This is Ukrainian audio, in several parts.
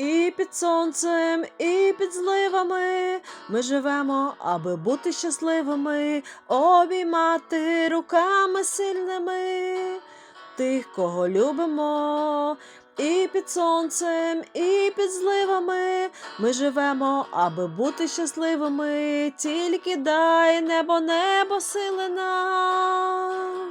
І під сонцем, і під зливами ми живемо, аби бути щасливими, обіймати руками сильними тих, кого любимо. І під сонцем, і під зливами ми живемо, аби бути щасливими, тільки дай небо, небо сили нам.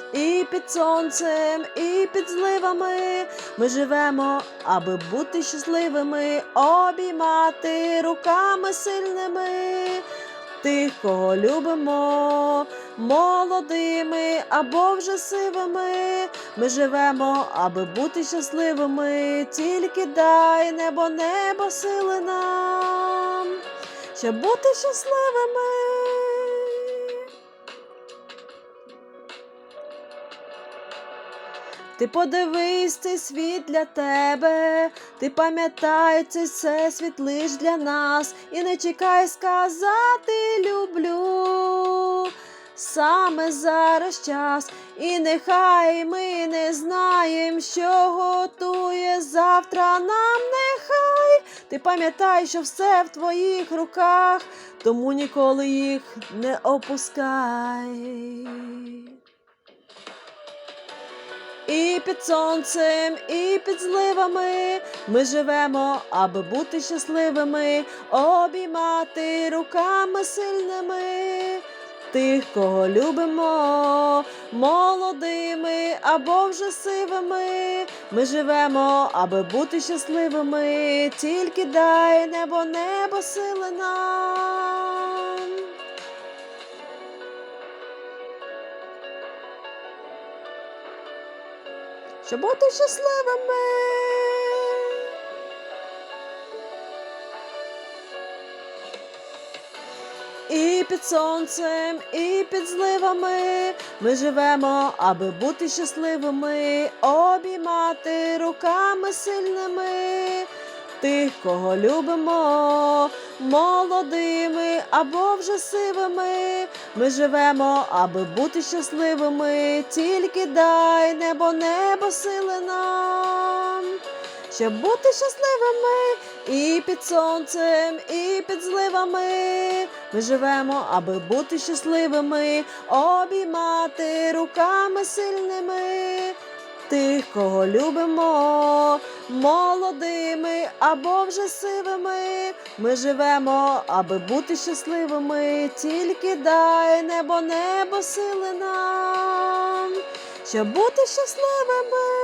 І під сонцем, і під зливами ми живемо, аби бути щасливими, обіймати руками сильними тих, кого любимо, молодими або вже сивими. Ми живемо, аби бути щасливими, тільки дай небо, небо сили нам, щоб бути щасливими. Ти подивись цей світ для тебе, ти пам'ятай цей всесвіт лиш для нас, і не чекай сказати люблю. Саме зараз час, і нехай ми не знаємо, що готує завтра нам нехай. Ти пам'ятай, що все в твоїх руках, тому ніколи їх не опускай. Під сонцем, і під зливами ми живемо, аби бути щасливими, обіймати руками сильними тих, кого любимо, молодими або вже сивими. Ми живемо, аби бути щасливими, тільки дай небо, небо сили нам. Щоб бути щасливими. І під сонцем, і під зливами ми живемо, аби бути щасливими, обіймати руками сильними тих, кого любимо, молодими або вже сивими. Ми живемо, аби бути щасливими, тільки дай небо, небо сили нам, щоб бути щасливими і під сонцем, і під зливами. Ми живемо, аби бути щасливими, обіймати руками сильними тих, кого любимо, молодими або вже сивими. Ми живемо, аби бути щасливими, тільки дай небо, небо сили нам, щоб бути щасливими.